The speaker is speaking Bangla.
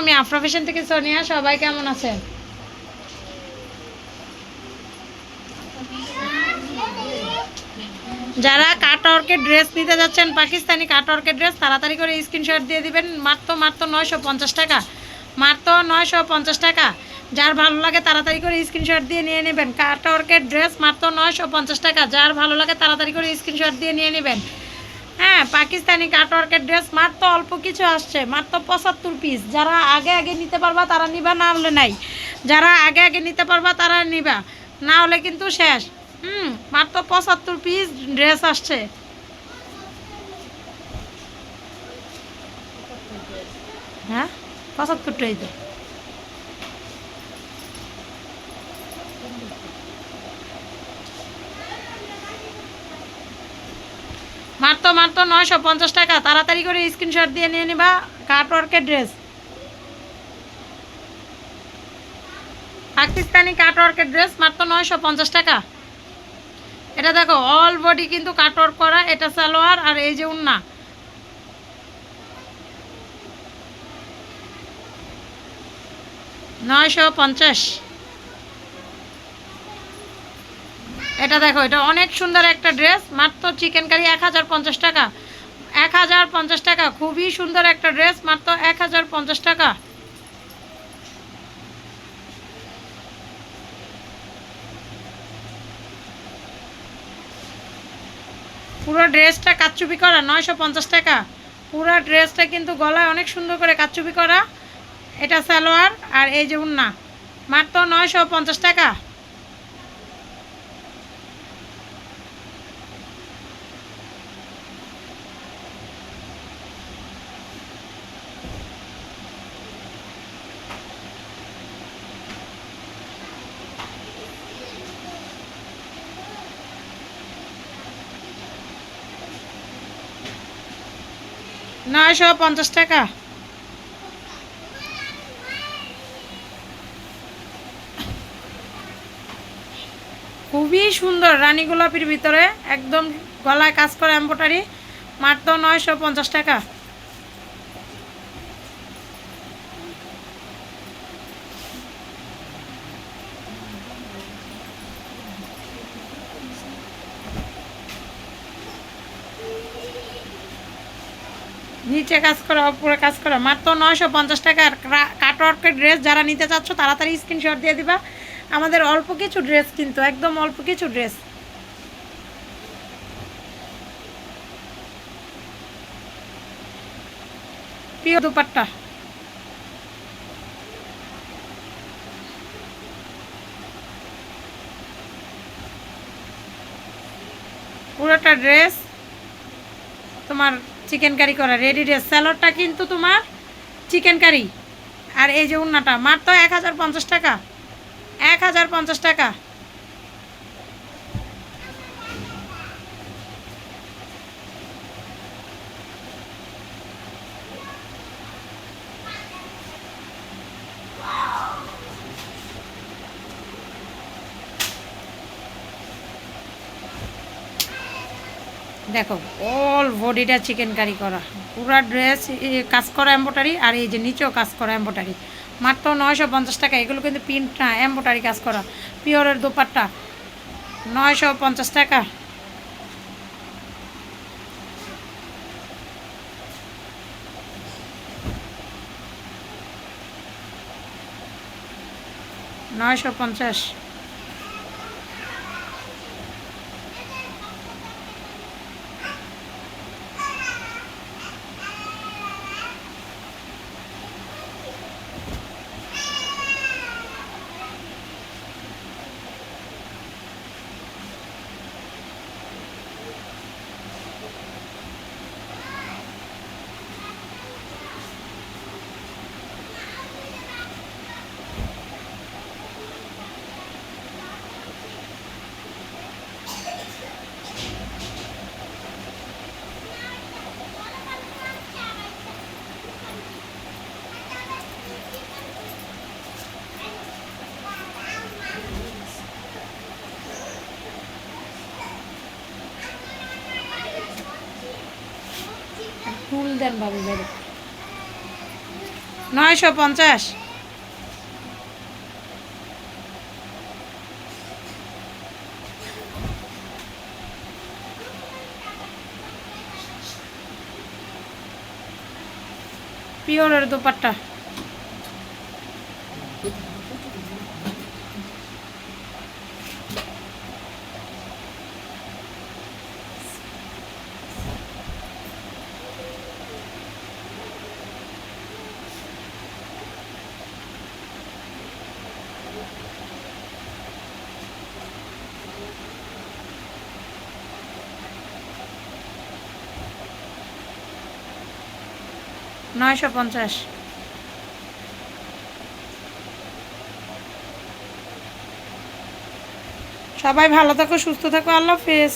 আমি আফরা ফ্যাশন থেকে সোনিয়া, সবাই কেমন আছেন? যারা কাটওয়ার্কের ড্রেস নিতে যাচ্ছেন, পাকিস্তানি কাটওয়ার্কের ড্রেস, তাড়াতাড়ি করে স্ক্রিনশট দিয়ে দিবেন। মাত্র মাত্র নয়শো পঞ্চাশ টাকা। মাত্র নয়শো পঞ্চাশ টাকা। যার ভালো লাগে তাড়াতাড়ি করে স্ক্রিনশট দিয়ে নিয়ে নেবেন। কাটওয়ার্কের ড্রেস মাত্র নয়শো পঞ্চাশ টাকা। যার ভালো লাগে তাড়াতাড়ি করে স্ক্রিনশট দিয়ে নিয়ে নেবেন। হ্যাঁ পাকিস্তানি কাটওয়ার্কের ড্রেস মাত্র অল্প কিছু আসছে, মাত্র পঁচাত্তর পিস যারা আগে আগে নিতে পারবা তারা নিবা, না হলে নাই। যারা আগে আগে নিতে পারবা তারা নিবা, না হলে কিন্তু শেষ। হুম, মাত্র পঁচাত্তর পিস ড্রেস আসছে। হ্যাঁ পঁচাত্তরটাই তো মাত্র মাত্র নয়শো পঞ্চাশ টাকা। তাড়াতাড়ি করে স্ক্রিনশট দিয়ে নিয়ে নিবা কাটওয়ার্কের ড্রেস পাকিস্তানি কাটওয়ার্কের ড্রেস মাত্র নয়শো পঞ্চাশ টাকা। এটা দেখো অল বডি কিন্তু কাটওয়ার্ক করা, এটা সালোয়ার আর এই যে উন্না। নয়শো পঞ্চাশ। এটা দেখো, এটা অনেক সুন্দর একটা ড্রেস, মাত্র চিকেন কারি এক হাজার পঞ্চাশ টাকা। এক হাজার পঞ্চাশ টাকা, খুবই সুন্দর একটা ড্রেস, মাত্র এক হাজার পঞ্চাশ টাকা। পুরো ড্রেসটা কাচ্চুপি করা, নয়শো পঞ্চাশ টাকা। পুরো ড্রেসটা কিন্তু গলায় অনেক সুন্দর করে কাচ্চুপি করা। এটা সালোয়ার আর এই যে উন্না, মাত্র নয়শো পঞ্চাশ টাকা। নয়শো পঞ্চাশ টাকা। খুবই সুন্দর রানী গোলাপির ভিতরে, একদম গলায় কাজ করে এম্বোটারি মাত্র নয়শো পঞ্চাশ টাকা। নিচে কাজ করা, উপরে কাজ করা। মাত্র নয়শো পঞ্চাশ টাকার কাটওয়ার্কের ড্রেস যারা নিতে চাচ্ছ তাড়াতাড়ি স্ক্রিনশট দিয়ে দিবা। আমাদের অল্প কিছু ড্রেস কিন্তু, একদম অল্প কিছু ড্রেস। প্রিয় দুপাট্টা। পুরোটা ড্রেস। তোমার চিকেন কারি করা রেডি রেস স্যালাডটা কিন্তু তোমার চিকেন কারি আর এই যে উন্নাটা, মাত্র এক হাজার পঞ্চাশ টাকা। এক হাজার পঞ্চাশ টাকা। দেখো অল বডিটা চিকেন কারি করা। পুরা ড্রেস কাজ করা এম্বোটারি আর এই যে নিচেও কাজ করা এম্বোটারি মাত্র নয়শো পঞ্চাশ টাকা, এগুলো কিন্তু প্রিন্ট না এম্বোটারি কাজ করা। পিওরের দোপাট্টা, নয়শো পঞ্চাশ টাকা। নয়শো পঞ্চাশ। ফুল দেন বাবু বাইরে নয়শো পঞ্চাশ। পিওরের দোপাট্টা। নয়শো পঞ্চাশ। সবাই ভালো থাকো সুস্থ থাকো আল্লাহ হাফেজ।